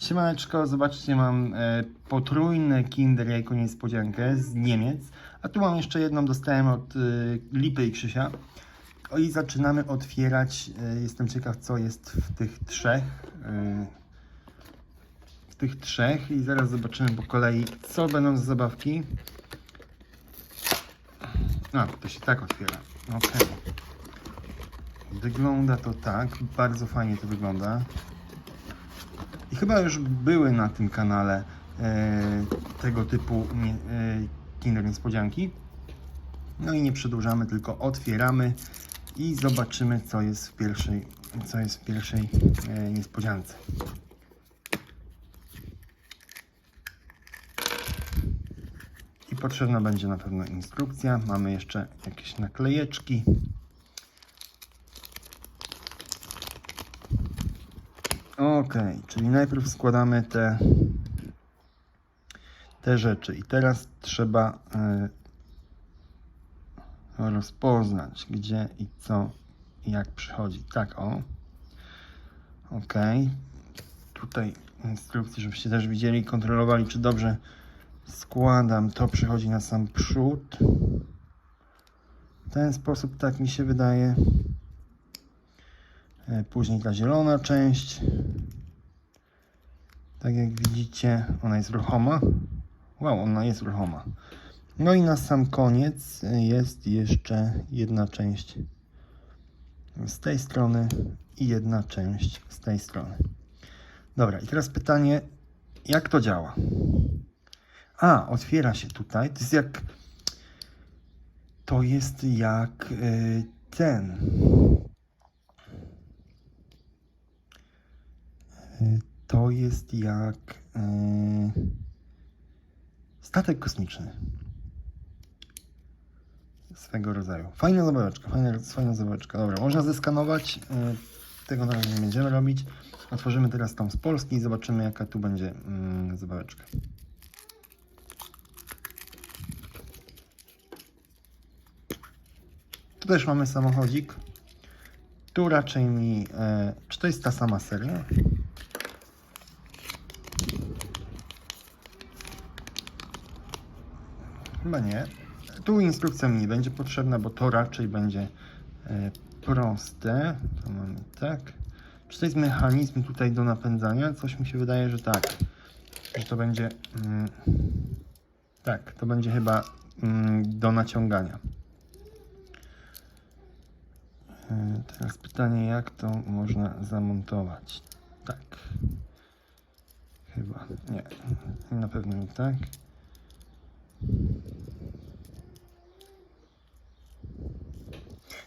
Siemaneczko, zobaczcie, mam e, potrójne Kinder Jajko Niespodziankę z Niemiec. A tu mam jeszcze jedną, dostałem od e, Lipy i Krzysia. O, I zaczynamy otwierać. E, jestem ciekaw, co jest w tych trzech. E, w tych trzech i zaraz zobaczymy po kolei, co będą za zabawki. A, to się tak otwiera. Ok. Wygląda to tak, bardzo fajnie to wygląda. Chyba już były na tym kanale e, tego typu e, Kinder Niespodzianki. No i nie przedłużamy, tylko otwieramy i zobaczymy, co jest w pierwszej, co jest w pierwszej e, niespodziance. I potrzebna będzie na pewno instrukcja. Mamy jeszcze jakieś naklejeczki. Ok, czyli najpierw składamy te, te rzeczy i teraz trzeba e, rozpoznać gdzie i co jak przychodzi. Tak, o. Ok. Tutaj instrukcje, żebyście też widzieli i kontrolowali, czy dobrze składam. To przychodzi na sam przód. W ten sposób, tak mi się wydaje. E, Później ta zielona część. Tak jak widzicie, ona jest ruchoma. Wow, ona jest ruchoma. No i na sam koniec e, jest jeszcze jedna część z tej strony i jedna część z tej strony. Dobra, i teraz pytanie, jak to działa? A, otwiera się tutaj. To jest jak. To jest jak y, ten. Y, To jest jak y, statek kosmiczny. Swego rodzaju. Fajna zabaweczka, fajna, fajna zabaweczka. Dobra, można zeskanować. y, Tego na razie nie będziemy robić. Otworzymy teraz tą z Polski i zobaczymy, jaka tu będzie mm, zabaweczka. Tu też mamy samochodzik. Tu raczej mi. E, czy to jest ta sama seria? Chyba nie. Tu instrukcja mi nie będzie potrzebna, bo to raczej będzie e, proste. To mamy tak. Czy to jest mechanizm tutaj do napędzania? Coś mi się wydaje, że tak. Że to będzie. Mm, tak, to będzie chyba mm, do naciągania. E, Teraz pytanie, jak to można zamontować? Tak. Chyba. Nie. Na pewno nie tak.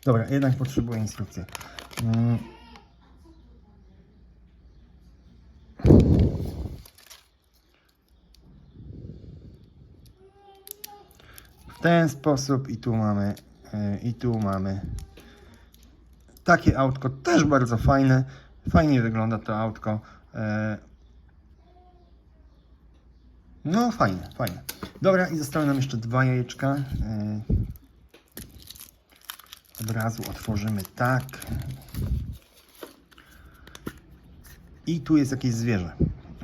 Dobra, jednak potrzebuję instrukcji. Mm. W ten sposób i tu mamy e, i tu mamy takie autko, też bardzo fajne. Fajnie wygląda to autko. E, No fajne, fajne. Dobra, i zostały nam jeszcze dwa jajeczka. E, Od razu otworzymy tak. I tu jest jakieś zwierzę.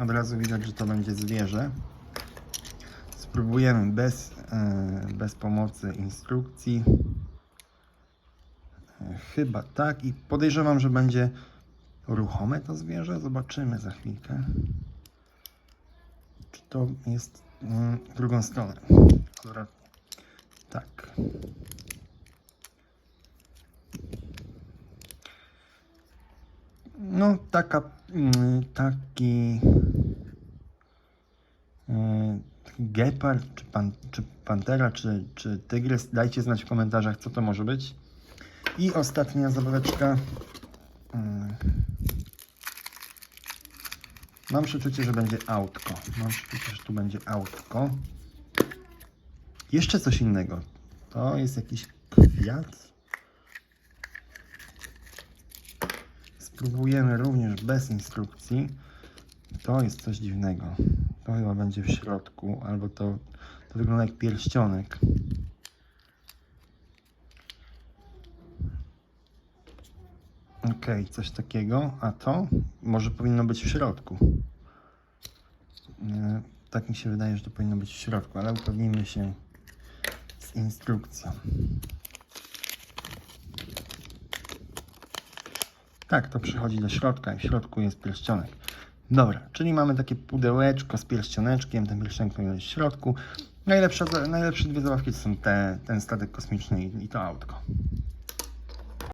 Od razu widać, że to będzie zwierzę. Spróbujemy bez, e, bez pomocy instrukcji. E, Chyba tak. I podejrzewam, że będzie ruchome to zwierzę. Zobaczymy za chwilkę. Czy to jest mm, w drugą stronę? Tak. No, taka, mm, taki e, taki gepard, czy, pan, czy pantera, czy, czy tygrys. Dajcie znać w komentarzach, co to może być. I ostatnia zabaweczka. Mm. Mam przeczucie, że będzie autko. Mam przeczucie, że tu będzie autko. Jeszcze coś innego. To jest jakiś kwiat. Spróbujemy również bez instrukcji. To jest coś dziwnego. To chyba będzie w środku, albo to, to wygląda jak pierścionek. Ok, coś takiego. A to może powinno być w środku. E, Tak mi się wydaje, że to powinno być w środku, ale upewnijmy się z instrukcją. Tak, to przychodzi do środka i w środku jest pierścionek. Dobra, czyli mamy takie pudełeczko z pierścioneczkiem, ten pierścionek jest w środku. Najlepsze, najlepsze dwie zabawki to są te, ten statek kosmiczny i, i to autko.